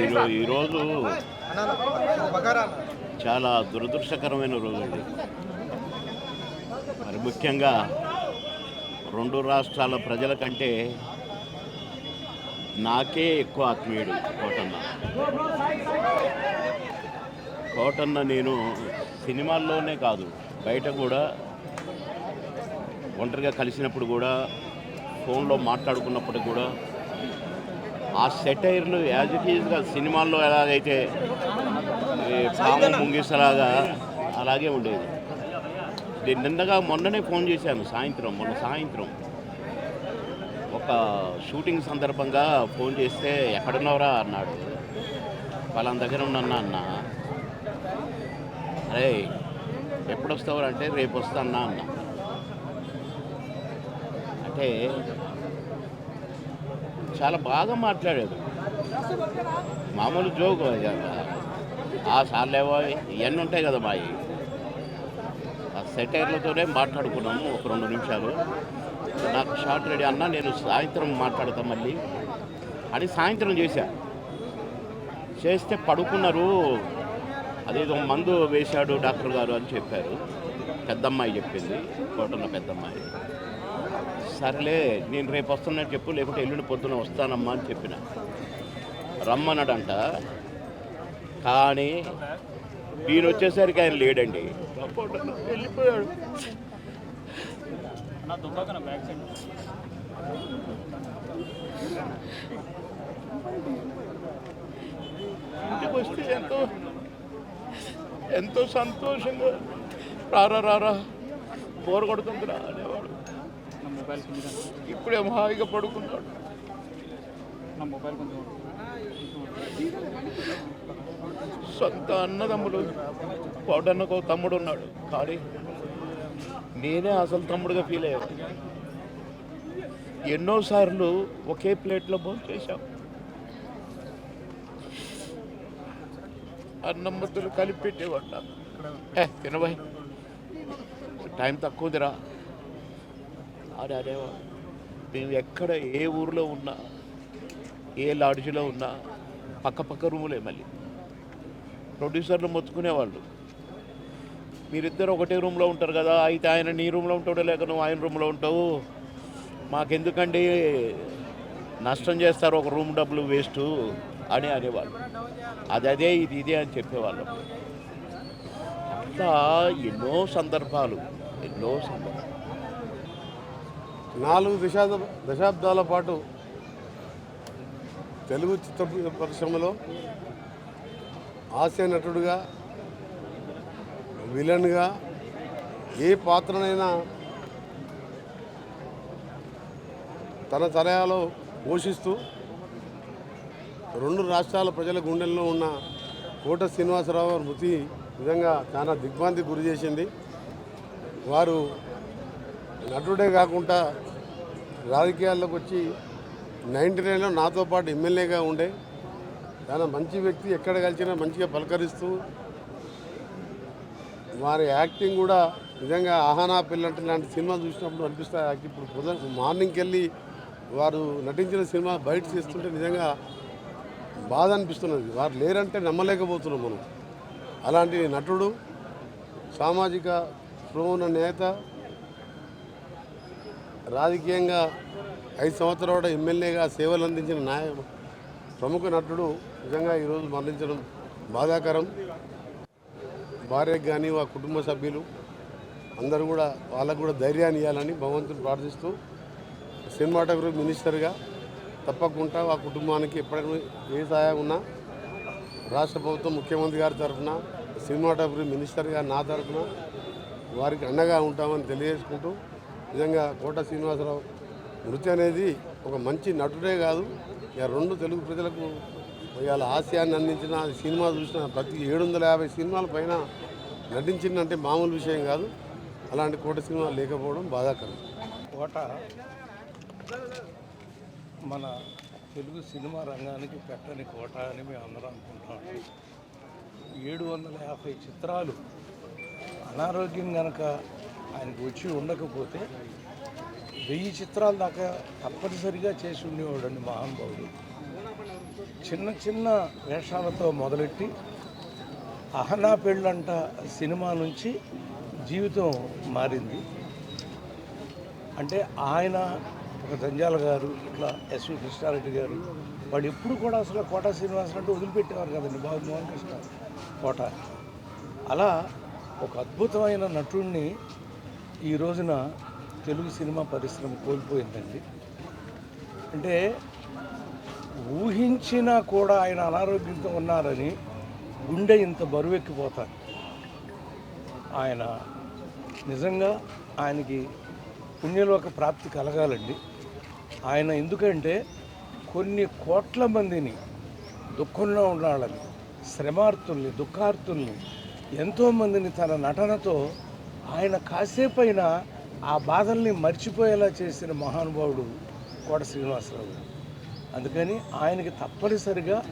ఈరో- ఈరోజు చాలా దురదృష్టకరమైన రోజు ఇది. మరి ముఖ్యంగా రెండు రాష్ట్రాల ప్రజల కంటే నాకే ఎక్కువ ఆత్మీయుడు కోటన్న. కోటన్న నేను సినిమాల్లోనే కాదు బయట కూడా ఒంటరిగా కలిసినప్పుడు కూడా ఫోన్లో మాట్లాడుకున్నప్పుడు కూడా ఆ సెటైర్లు యాజ్ ఇట్ ఈజ్గా సినిమాల్లో ఎలాగైతే పాము ముంగిసలాగా అలాగే ఉండేది. నేను నిన్నగా మొన్ననే ఫోన్ చేశాను సాయంత్రం మొన్న సాయంత్రం. ఒక షూటింగ్ సందర్భంగా ఫోన్ చేస్తే ఎక్కడున్నావురా అన్నాడు. వాళ్ళ దగ్గర ఉన్నా అన్న అరే ఎప్పుడు వస్తావు అంటే రేపు వస్తానా అన్న. అంటే చాలా బాగా మాట్లాడాడు. మామూలు జోకు ఆ సార్లేవో ఇవన్నీ ఉంటాయి కదా మాయి ఆ సెటైర్లతోనే మాట్లాడుకున్నాము ఒక రెండు నిమిషాలు. నాకు షార్ట్ రెడీ అన్న నేను సాయంత్రం మాట్లాడతా మళ్ళీ అని సాయంత్రం చేశా. చేస్తే పడుకున్నారు. అదేదో మందు వేశాడు డాక్టర్ గారు అని చెప్పారు. పెద్దమ్మాయి చెప్పింది. కోటన్న పెద్దమ్మాయి. సర్లే నేను రేపు వస్తున్నట్టు చెప్పు లేకుంటే ఎల్లుండి పొద్దున వస్తానమ్మా అని చెప్పిన. రమ్మన్నాడంట. కానీ నేను వచ్చేసరికి ఆయన లేడండి. వెళ్ళిపోయాడు ఇంటికి వస్తే ఎంతో ఎంతో సంతోషంగా రారా రారా బోర్ కొడుతుందిరా అనేవాడు. నా మొబైల్ కొంచెం ఇప్పుడే హాయిగా పడుకున్నాడు. నా మొబైల్ కొంచెం సొంత అన్నదమ్ములు. పౌడన్నకు తమ్ముడు ఉన్నాడు. కానీ నేనే అసలు తమ్ముడుగా ఫీల్ అయ్యాను. ఎన్నోసార్లు ఒకే ప్లేట్లో భోజనం చేశాం. అన్నం ముద్దలు కలిపి పెట్టేవాడు తినబాయ్. టైం తక్కువదిరా. అని అనేవాడు మేము ఎక్కడ ఏ ఊరిలో ఉన్నా ఏ లాడ్జ్లో ఉన్నా పక్క పక్క రూములే మళ్ళీ. ప్రొడ్యూసర్లు మొత్తుకునేవాళ్ళు. మీరిద్దరు ఒకటే రూమ్లో ఉంటారు కదా అయితే ఆయన నీ రూమ్లో ఉంటాడు లేక నువ్వు ఆయన రూమ్లో ఉంటావు? మాకెందుకండి నష్టం చేస్తారు ఒక రూమ్ డబ్బులు వేస్ట్ అని అనేవాళ్ళు. అది అదే ఇది ఇదే అని చెప్పేవాళ్ళం. అట్లా ఎన్నో సందర్భాలు ఎన్నో సందర్భాలు. నాలుగు దశాబ్ద దశాబ్దాల పాటు తెలుగు చిత్ర పరిశ్రమలో హాస్య నటుడుగా విలన్గా ఏ పాత్రనైనా తన తరయాలో పోషిస్తూ రెండు రాష్ట్రాల ప్రజల గుండెల్లో ఉన్న కోట శ్రీనివాసరావు మృతి నిజంగా చాలా దిగ్భాంతి గురి చేసింది. వారు నటుడే కాకుండా రాజకీయాల్లోకి వచ్చి నైంటీ నైన్లో నాతో పాటు ఎమ్మెల్యేగా ఉండే చాలా మంచి వ్యక్తి ఎక్కడ కలిసినా మంచిగా పలకరిస్తూ వారి యాక్టింగ్ కూడా నిజంగా ఆహానా పిల్లంటే లాంటి సినిమా చూసినప్పుడు అనిపిస్తాయి ఇప్పుడు పొద్దున మార్నింగ్కి వెళ్ళి వారు నటించిన సినిమా బయట చేస్తుంటే నిజంగా బాధ అనిపిస్తున్నది. వారు లేరంటే నమ్మలేకపోతున్నాం మనం. అలాంటి నటుడు సామాజిక స్పృహ నేత రాజకీయంగా ఐదు సంవత్సరాల ఎమ్మెల్యేగా సేవలు అందించిన నాయ ప్రముఖ నటుడు నిజంగా ఈరోజు మరణించడం బాధాకరం. భార్యకు కానీ వా కుటుంబ సభ్యులు అందరూ కూడా వాళ్ళకు కూడా ధైర్యాన్ని ఇవ్వాలని భగవంతుని ప్రార్థిస్తూ సినిమాటోగ్రఫీ మినిస్టర్గా తప్పకుండా ఆ కుటుంబానికి ఎప్పుడైనా ఏ సహాయం ఉన్నా రాష్ట్ర ప్రభుత్వం ముఖ్యమంత్రి గారి తరఫున సినిమాటోగ్రఫీ మినిస్టర్గా నా తరఫున వారికి అండగా ఉంటామని తెలియజేసుకుంటూ నిజంగా కోట శ్రీనివాసరావు మృతి అనేది ఒక మంచి నటుడే కాదు. ఇక రెండు తెలుగు ప్రజలకు ఇవాళ హాస్యాన్ని అందించిన సినిమా చూసిన ప్రతి ఏడు వందల యాభై సినిమాల పైన నటించిందంటే మామూలు విషయం కాదు. అలాంటి కోట సినిమా లేకపోవడం బాధాకరం. కోట మన తెలుగు సినిమా రంగానికి పెట్టని కోట అని మేము అందరం అనుకుంటాం. ఏడు వందల యాభై చిత్రాలు అనారోగ్యం కనుక ఆయనకు వచ్చి ఉండకపోతే వెయ్యి చిత్రాల దాకా తప్పనిసరిగా చేసి ఉండేవాడండి మహానుభావుడు. చిన్న చిన్న వేషాలతో మొదలెట్టి అహనా పెళ్ళంట సినిమా నుంచి జీవితం మారింది. అంటే ఆయన ఒక జంజాల గారు ఇట్లా ఎస్వి కృష్ణారెడ్డి గారు వాళ్ళు ఎప్పుడు కూడా అసలు కోట శ్రీనివాసరావు అంటే వదిలిపెట్టేవారు కదండి బాబు మోహన్ కృష్ణ కోట. అలా ఒక అద్భుతమైన నటుడిని ఈ రోజున తెలుగు సినిమా పరిశ్రమ కోల్పోయిందండి. అంటే ఊహించినా కూడా ఆయన అనారోగ్యంతో ఉన్నారని గుండె ఇంత బరువెక్కిపోతాను ఆయన నిజంగా ఆయనకి పుణ్యలోక ప్రాప్తి కలగాలండి. ఆయన ఎందుకంటే కొన్ని కోట్ల మందిని దుఃఖంలో ఉన్న వాళ్ళని దుఃఖార్థుల్ని ఎంతోమందిని తన నటనతో ఆయన కాసేపైనా ఆ బాధల్ని మర్చిపోయేలా చేసిన మహానుభావుడు కోట శ్రీనివాసరావు గారు. అందుకని ఆయనకి తప్పనిసరిగా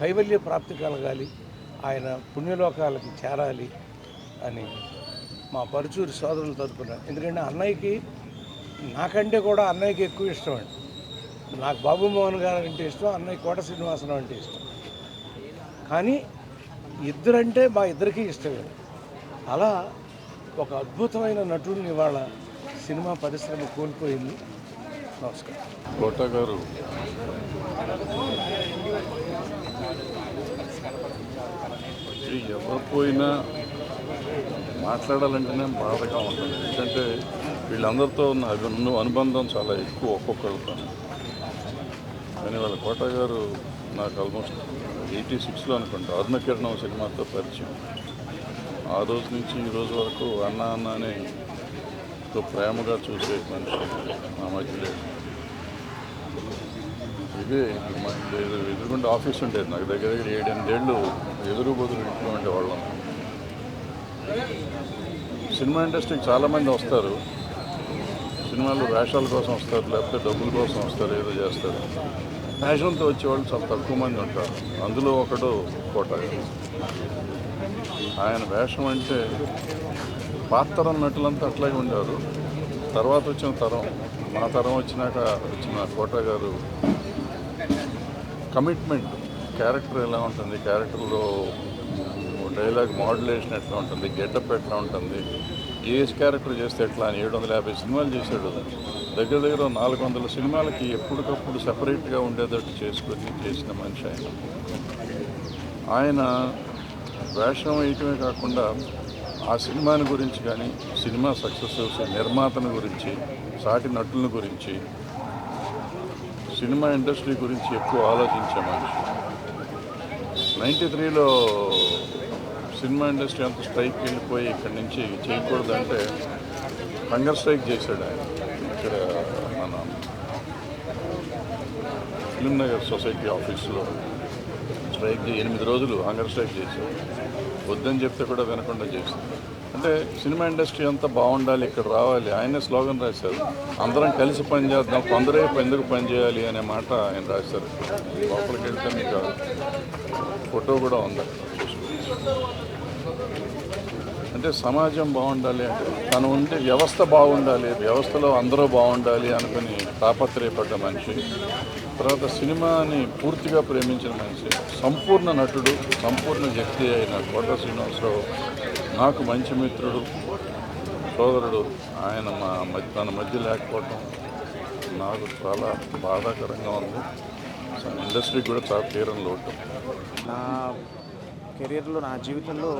కైవల్య ప్రాప్తి కలగాలి ఆయన పుణ్యలోకాలకి చేరాలి అని మా పరుచూరి సోదరులు తరపున. ఎందుకంటే అన్నయ్యకి నాకంటే కూడా అన్నయ్యకి ఎక్కువ ఇష్టం అండి. నాకు బాబు మోహన్ గారు అంటే ఇష్టం అన్నయ్య కోట శ్రీనివాసరావు అంటే ఇష్టం. కానీ ఇద్దరంటే మా ఇద్దరికీ ఇష్టమే. అలా ఒక అద్భుతమైన నటుడిని ఇవాళ సినిమా పరిశ్రమ కోల్పోయింది. నమస్కారం. కోట గారు. ఎవరు పోయినా మాట్లాడాలంటేనే బాధగా ఉంటుంది. ఎందుకంటే వీళ్ళందరితో ఉన్న అను- అనుబంధం చాలా ఎక్కువ ఒక్కొక్కరితో. కానీ వాళ్ళ కోట గారు నాకు ఆల్మోస్ట్ ఎయిటీ సిక్స్లో అనుకుంటా. అరుణకిరణం సినిమాతో పరిచయం. ఆ రోజు నుంచి ఈ రోజు వరకు అన్న అన్న అనే ఎంతో ప్రేమగా చూసే మనిషి మా మధ్యలో ఇదే మా ఎదురు ఎదురుకుండా ఆఫీస్ ఉండేది నాకు. దగ్గర దగ్గర ఏడెనిమిదేళ్ళు ఎదురు బదులు ఇంట్లో ఉండేవాళ్ళం. సినిమా ఇండస్ట్రీకి చాలామంది వస్తారు. సినిమాలు వేషాల కోసం వస్తారు లేకపోతే డబ్బుల కోసం వస్తారు ఏదో చేస్తారు. ఫ్యాషన్తో వచ్చేవాళ్ళు చాలా తక్కువ మంది ఉంటారు. అందులో ఒకడు కోట. ఆయన వేషం అంటే పాత తరం నటులంతా అట్లాగే ఉండేవారు. తర్వాత వచ్చిన తరం మా తరం వచ్చినాక వచ్చిన కోట గారు కమిట్మెంట్ క్యారెక్టర్ ఎలా ఉంటుంది క్యారెక్టర్లో డైలాగ్ మోడలేషన్ ఎట్లా ఉంటుంది గెటప్ ఎట్లా ఉంటుంది ఏ క్యారెక్టర్ చేస్తే ఎట్లా అని ఏడు వందల యాభై సినిమాలు చేశాడు దగ్గర దగ్గర నాలుగు వందల సినిమాలకి ఎప్పటికప్పుడు సపరేట్గా ఉండేటట్టు చేసుకొని చేసిన మనిషి ఆయన. ఆయన వేషం వేయటమే కాకుండా ఆ సినిమాని గురించి కానీ సినిమా సక్సెస్ నిర్మాతను గురించి సాటి నటుల గురించి సినిమా ఇండస్ట్రీ గురించి ఎక్కువ ఆలోచించే మనిషి. నైంటీ త్రీలో సినిమా ఇండస్ట్రీ అంత స్ట్రైక్ వెళ్ళిపోయి ఇక్కడి నుంచి చేయకూడదంటే హంగర్ స్ట్రైక్ చేశాడు ఆయన. ఇక్కడ మన ఫిల్మ్ నగర్ సొసైటీ ఆఫీస్లో స్ట్రైక్ ఎనిమిది రోజులు హంగర్ స్ట్రైక్ చేశాడు. వద్దని చెప్తే కూడా వినకుండా చేసింది అంటే సినిమా ఇండస్ట్రీ అంతా బాగుండాలి ఇక్కడ రావాలి. ఆయనే స్లోగన్ రాశారు. అందరం కలిసి పనిచేద్దాం కొందరే ఎందుకు పనిచేయాలి అనే మాట ఆయన రాశారు. లోపలికి వెళ్తే మీకు ఫోటో కూడా ఉంది. అంటే సమాజం బాగుండాలి అంటే తను ఉండే వ్యవస్థ బాగుండాలి వ్యవస్థలో అందరూ బాగుండాలి అనుకుని తాపత్రయపడ్డ మనిషి తర్వాత సినిమాని పూర్తిగా ప్రేమించిన మనిషి సంపూర్ణ నటుడు సంపూర్ణ వ్యక్తి అయిన కోట శ్రీనివాసరావు నాకు మంచి మిత్రుడు సోదరుడు. ఆయన మా మధ్య మధ్య లేకపోవటం నాకు చాలా బాధాకరంగా ఉంది. ఇండస్ట్రీకి కూడా చాలా తీరం లోటు. నా కెరీర్లో నా జీవితంలో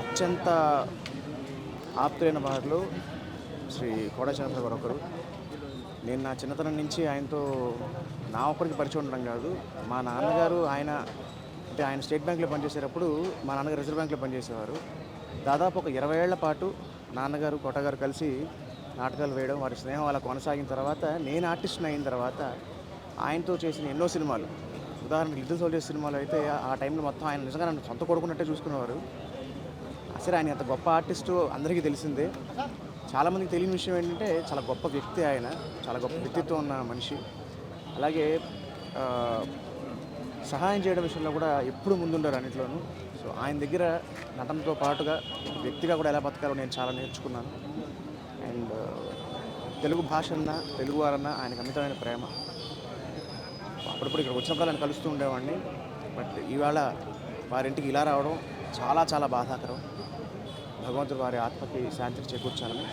అత్యంత ఆప్తులైన వారిలో శ్రీ కోడాచంద్ర గారు ఒకరు. నేను నా చిన్నతనం నుంచి ఆయనతో నా ఒక్కరికి పరిచయం ఉండడం కాదు. మా నాన్నగారు ఆయన అంటే ఆయన స్టేట్ బ్యాంక్లో పనిచేసేటప్పుడు మా నాన్నగారు రిజర్వ్ బ్యాంక్లో పనిచేసేవారు. దాదాపు ఒక ఇరవై ఏళ్ళ పాటు నాన్నగారు కోటగారు కలిసి నాటకాలు వేయడం వారి స్నేహం అలా కొనసాగిన తర్వాత నేను ఆర్టిస్ట్ని అయిన తర్వాత ఆయనతో చేసిన ఎన్నో సినిమాలు. ఉదాహరణకి లిటిల్ సోల్జర్స్ సినిమాలో అయితే ఆ టైంలో మొత్తం ఆయన నిజంగా నన్ను సొంత కొడుకున్నట్టే చూసుకునేవారు. అసలు ఆయన అంత గొప్ప ఆర్టిస్టు అందరికీ తెలిసిందే. చాలామందికి తెలియని విషయం ఏంటంటే చాలా గొప్ప వ్యక్తి ఆయన చాలా గొప్ప వ్యక్తిత్వం ఉన్న మనిషి. అలాగే సహాయం చేయడం విషయంలో కూడా ఎప్పుడు ముందుండరు అన్నింటిలోనూ. సో ఆయన దగ్గర నటనతో పాటుగా వ్యక్తిగా కూడా ఎలా బతకాలో నేను చాలా నేర్చుకున్నాను. అండ్ తెలుగు భాష అన్న తెలుగు వారన్నా ఆయనకు అమితమైన ప్రేమ. అప్పుడప్పుడు ఇక్కడ వచ్చినప్పుడు ఆయన కలుస్తూ ఉండేవాడిని. బట్ ఇవాళ వారింటికి ఇలా రావడం చాలా చాలా బాధాకరం. భగవంతుడు వారి ఆత్మకి శాంతిని చేకూర్చాలని.